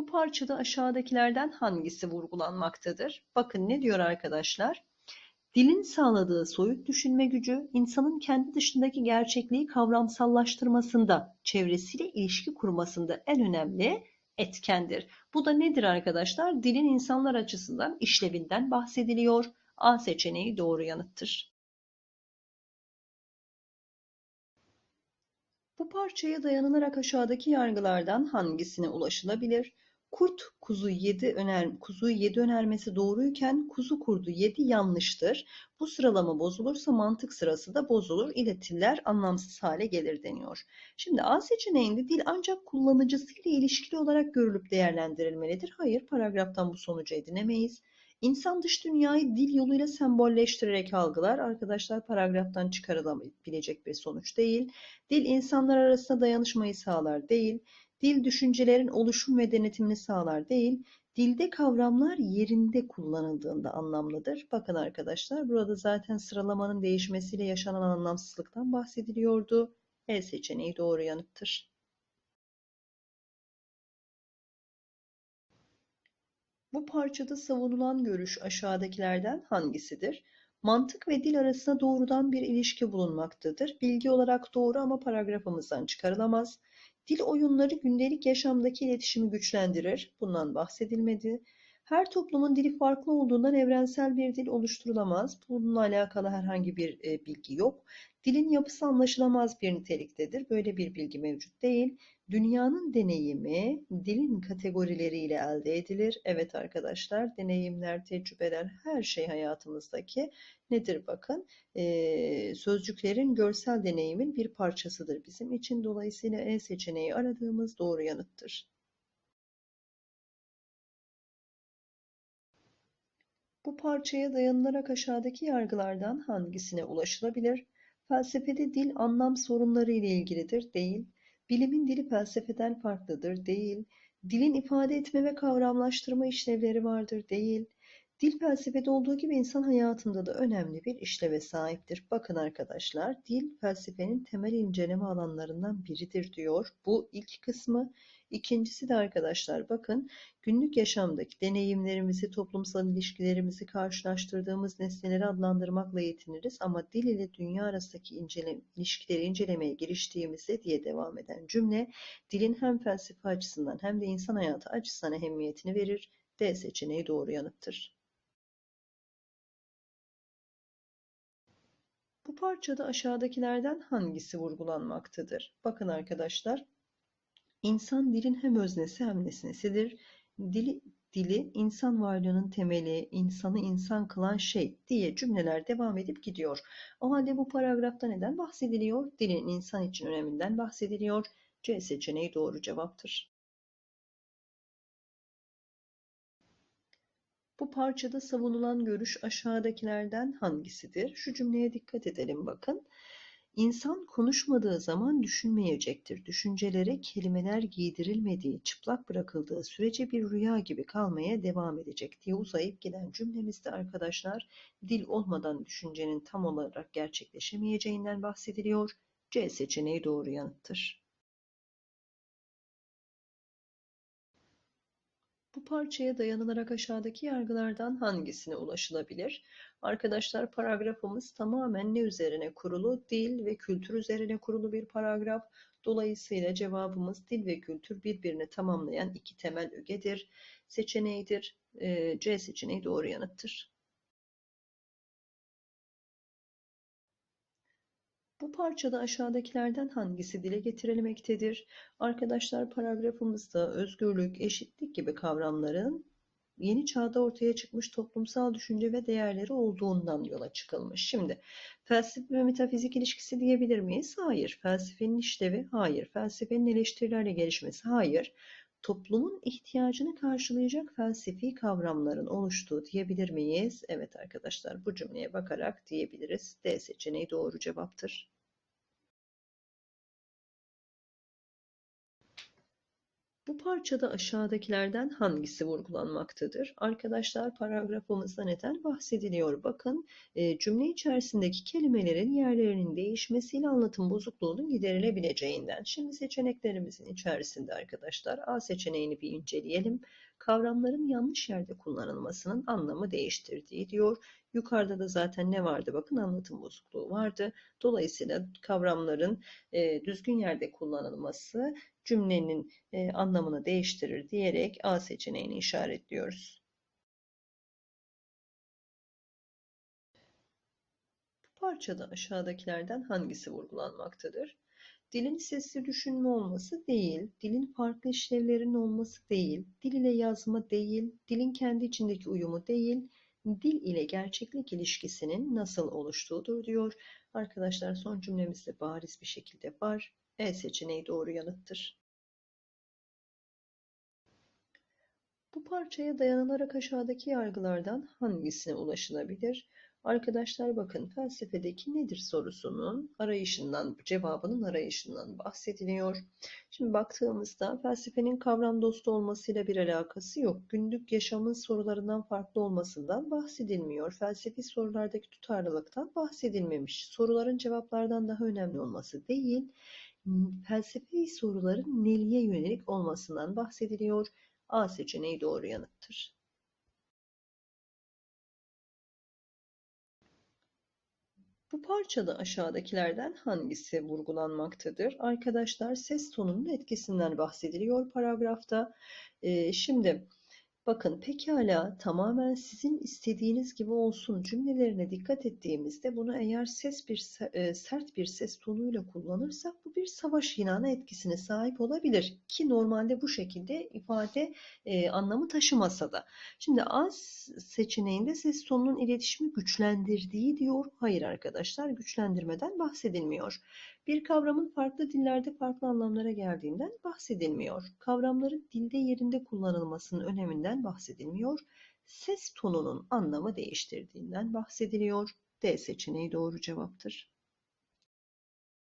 Bu parçada aşağıdakilerden hangisi vurgulanmaktadır? Bakın ne diyor arkadaşlar? Dilin sağladığı soyut düşünme gücü, insanın kendi dışındaki gerçekliği kavramsallaştırmasında, çevresiyle ilişki kurmasında en önemli etkendir. Bu da nedir arkadaşlar? Dilin insanlar açısından işlevinden bahsediliyor. A seçeneği doğru yanıttır. Bu parçaya dayanılarak aşağıdaki yargılardan hangisine ulaşılabilir? Kurt kuzu yedi öner kuzuyu yedi önermesi doğruyken kuzu kurdu yedi yanlıştır. Bu sıralama bozulursa mantık sırası da bozulur. İletiller anlamsız hale gelir deniyor. Şimdi A seçeneğinde dil ancak kullanıcısıyla ilişkili olarak görülüp değerlendirilmelidir. Hayır, paragraftan bu sonucu edinemeyiz. İnsan dış dünyayı dil yoluyla sembolleştirerek algılar. Arkadaşlar paragraftan çıkarılabilecek bir sonuç değil. Dil insanlar arasında dayanışmayı sağlar değil. Dil düşüncelerin oluşum ve denetimini sağlar değil. Dilde kavramlar yerinde kullanıldığında anlamlıdır. Bakın arkadaşlar burada zaten sıralamanın değişmesiyle yaşanan anlamsızlıktan bahsediliyordu. E seçeneği doğru yanıttır. Bu parçada savunulan görüş aşağıdakilerden hangisidir? Mantık ve dil arasında doğrudan bir ilişki bulunmaktadır. Bilgi olarak doğru ama paragrafımızdan çıkarılamaz. Dil oyunları gündelik yaşamdaki iletişimi güçlendirir. Bundan bahsedilmedi. Her toplumun dili farklı olduğundan evrensel bir dil oluşturulamaz. Bununla alakalı herhangi bir e, bilgi yok. Dilin yapısı anlaşılamaz bir niteliktedir. Böyle bir bilgi mevcut değil. Dünyanın deneyimi dilin kategorileriyle elde edilir. Evet arkadaşlar, deneyimler, tecrübeler, her şey hayatımızdaki nedir bakın? Ee, sözcüklerin görsel deneyimin bir parçasıdır bizim için. Dolayısıyla E seçeneği aradığımız doğru yanıttır. Bu parçaya dayanılarak aşağıdaki yargılardan hangisine ulaşılabilir? Felsefede dil anlam sorunları ile ilgilidir, değil. Bilimin dili felsefeden farklıdır, değil. Dilin ifade etme ve kavramlaştırma işlevleri vardır, değil. Dil felsefede olduğu gibi insan hayatında da önemli bir işleve sahiptir. Bakın arkadaşlar, dil felsefenin temel inceleme alanlarından biridir diyor. Bu ilk kısmı. İkincisi de arkadaşlar bakın günlük yaşamdaki deneyimlerimizi, toplumsal ilişkilerimizi karşılaştırdığımız nesneleri adlandırmakla yetiniriz ama dil ile dünya arasındaki incele, ilişkileri incelemeye giriştiğimizde diye devam eden cümle dilin hem felsefe açısından hem de insan hayatı açısından ehemmiyetini verir. D seçeneği doğru yanıttır. Bu parçada aşağıdakilerden hangisi vurgulanmaktadır? Bakın arkadaşlar, İnsan dilin hem öznesi hem nesnesidir. Dili, dili insan varlığının temeli, insanı insan kılan şey diye cümleler devam edip gidiyor. O halde bu paragrafta neden bahsediliyor? Dilin insan için öneminden bahsediliyor. C seçeneği doğru cevaptır. Bu parçada savunulan görüş aşağıdakilerden hangisidir? Şu cümleye dikkat edelim bakın. İnsan konuşmadığı zaman düşünmeyecektir. Düşüncelere kelimeler giydirilmediği, çıplak bırakıldığı sürece bir rüya gibi kalmaya devam edecek diye uzayıp giden cümlemizde arkadaşlar dil olmadan düşüncenin tam olarak gerçekleşemeyeceğinden bahsediliyor. C seçeneği doğru yanıttır. Bu parçaya dayanılarak aşağıdaki yargılardan hangisine ulaşılabilir? Arkadaşlar paragrafımız tamamen ne üzerine kurulu? Dil ve kültür üzerine kurulu bir paragraf. Dolayısıyla cevabımız dil ve kültür birbirini tamamlayan iki temel ögedir. Seçeneğidir. C seçeneği doğru yanıttır. Bu parçada aşağıdakilerden hangisi dile getirilmektedir? Arkadaşlar paragrafımızda özgürlük, eşitlik gibi kavramların yeni çağda ortaya çıkmış toplumsal düşünce ve değerleri olduğundan yola çıkılmış. Şimdi felsefe ve metafizik ilişkisi diyebilir miyiz? Hayır. Felsefenin işlevi? Hayır. Felsefenin eleştirilerle gelişmesi? Hayır. Toplumun ihtiyacını karşılayacak felsefi kavramların oluştuğu diyebilir miyiz? Evet arkadaşlar bu cümleye bakarak diyebiliriz. D seçeneği doğru cevaptır. Bu parçada aşağıdakilerden hangisi vurgulanmaktadır? Arkadaşlar paragrafımızda neden bahsediliyor? Bakın e, cümle içerisindeki kelimelerin yerlerinin değişmesiyle anlatım bozukluğunun giderilebileceğinden. Şimdi seçeneklerimizin içerisinde arkadaşlar A seçeneğini bir inceleyelim. Kavramların yanlış yerde kullanılmasının anlamı değiştirdiği diyor. Yukarıda da zaten ne vardı? Bakın anlatım bozukluğu vardı. Dolayısıyla kavramların e, düzgün yerde kullanılması cümlenin e, anlamını değiştirir diyerek A seçeneğini işaretliyoruz. Bu parçada aşağıdakilerden hangisi vurgulanmaktadır? Dilin sesli düşünme olması değil, dilin farklı işlevlerin olması değil, dil ile yazma değil, dilin kendi içindeki uyumu değil, dil ile gerçeklik ilişkisinin nasıl oluştuğudur diyor. Arkadaşlar son cümlemizde bariz bir şekilde var. E seçeneği doğru yanıttır. Bu parçaya dayanılarak aşağıdaki yargılardan hangisine ulaşılabilir? Arkadaşlar bakın felsefedeki nedir sorusunun arayışından, cevabının arayışından bahsediliyor. Şimdi baktığımızda felsefenin kavram dostu olmasıyla bir alakası yok. Günlük yaşamın sorularından farklı olmasından bahsedilmiyor. Felsefi sorulardaki tutarlılıktan bahsedilmemiş. Soruların cevaplardan daha önemli olması değil, felsefi soruların neliye yönelik olmasından bahsediliyor. A seçeneği doğru yanıttır. Bu parçada aşağıdakilerden hangisi vurgulanmaktadır? Arkadaşlar ses tonunun etkisinden bahsediliyor paragrafta. Ee, şimdi Bakın pekala tamamen sizin istediğiniz gibi olsun cümlelerine dikkat ettiğimizde bunu eğer ses bir e, sert bir ses tonuyla kullanırsak bu bir savaş ilanı etkisine sahip olabilir ki normalde bu şekilde ifade e, anlamı taşımasa da. Şimdi A seçeneğinde ses tonunun iletişimi güçlendirdiği diyor. Hayır arkadaşlar güçlendirmeden bahsedilmiyor. Bir kavramın farklı dillerde farklı anlamlara geldiğinden bahsedilmiyor. Kavramların dilde yerinde kullanılmasının öneminden bahsedilmiyor. Ses tonunun anlamı değiştirdiğinden bahsediliyor. D seçeneği doğru cevaptır.